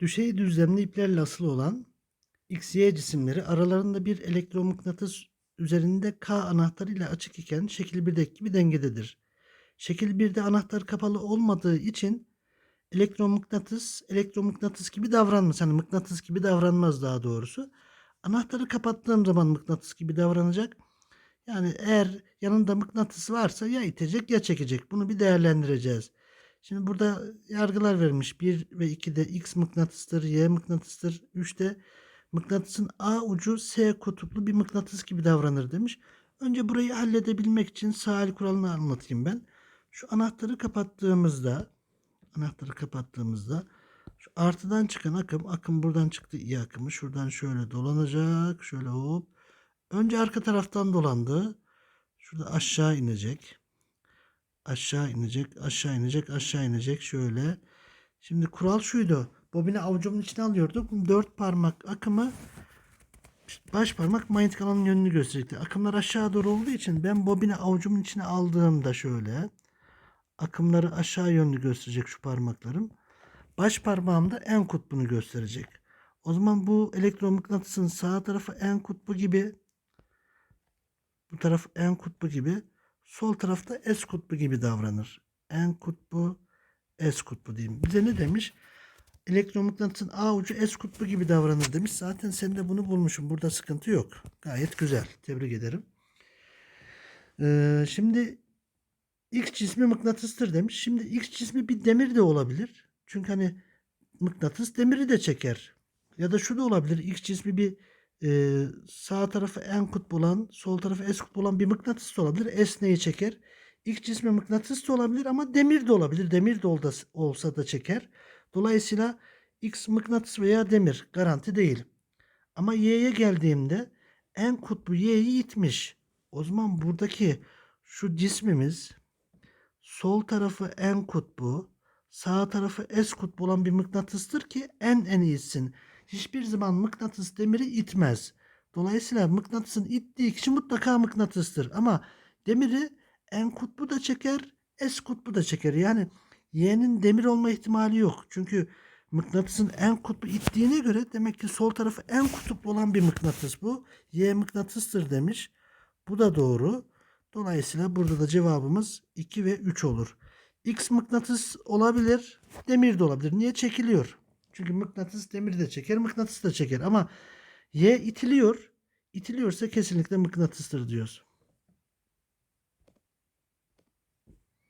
Düşey düzlemli iplerle asılı olan X, Y cisimleri aralarında bir elektromıknatıs üzerinde K anahtarı ile açık iken şekil 1'deki gibi dengededir. Şekil 1'de anahtar kapalı olmadığı için elektromıknatıs elektromıknatıs gibi davranmaz. Hani mıknatıs gibi davranmaz daha doğrusu. Anahtarı kapattığım zaman mıknatıs gibi davranacak. Yani eğer yanında mıknatıs varsa ya itecek ya çekecek. Bunu bir değerlendireceğiz. Şimdi burada yargılar vermiş. 1 ve 2'de X mıknatıstır, Y mıknatıstır. 3'te mıknatısın A ucu S kutuplu bir mıknatıs gibi davranır demiş. Önce burayı halledebilmek için sahil kuralını anlatayım ben. Şu anahtarı kapattığımızda anahtarı kapattığımızda şu artıdan çıkan akım akım buradan çıktı iyi akımı şuradan şöyle dolanacak şöyle hop önce arka taraftan dolandı şurada aşağı inecek aşağı inecek aşağı inecek aşağı inecek şöyle şimdi kural şuydu bobini avucumun içine alıyorduk dört parmak akımı baş parmak manyetik alanın yönünü gösterecekti akımlar aşağı doğru olduğu için ben bobini avucumun içine aldığımda şöyle akımları aşağı yönlü gösterecek şu parmaklarım. Baş parmağım da en kutbunu gösterecek. O zaman bu elektromıknatısın sağ tarafı en kutbu gibi bu taraf en kutbu gibi sol tarafta S kutbu gibi davranır. En kutbu S kutbu diyeyim. Bize ne demiş? Elektromıknatısın A ucu S kutbu gibi davranır demiş. Zaten sen de bunu bulmuşum. Burada sıkıntı yok. Gayet güzel. Tebrik ederim. Ee, şimdi X cismi mıknatıstır demiş. Şimdi X cismi bir demir de olabilir. Çünkü hani mıknatıs demiri de çeker. Ya da şu da olabilir. X cismi bir e, sağ tarafı en kutbu olan, sol tarafı S kutbu olan bir mıknatıs da olabilir. S neyi çeker? X cismi mıknatıs da olabilir ama demir de olabilir. Demir de olda- olsa da çeker. Dolayısıyla X mıknatıs veya demir garanti değil. Ama Y'ye geldiğimde en kutbu Y'yi itmiş. O zaman buradaki şu cismimiz sol tarafı en kutbu, sağ tarafı S kutbu olan bir mıknatıstır ki en en itsin. Hiçbir zaman mıknatıs demiri itmez. Dolayısıyla mıknatısın ittiği kişi mutlaka mıknatıstır. Ama demiri en kutbu da çeker, S kutbu da çeker. Yani Y'nin demir olma ihtimali yok. Çünkü mıknatısın en kutbu ittiğine göre demek ki sol tarafı en kutuplu olan bir mıknatıs bu. Y mıknatıstır demiş. Bu da doğru. Dolayısıyla burada da cevabımız 2 ve 3 olur. X mıknatıs olabilir, demir de olabilir. Niye çekiliyor? Çünkü mıknatıs demiri de çeker, mıknatıs da çeker. Ama Y itiliyor. İtiliyorsa kesinlikle mıknatıstır diyoruz.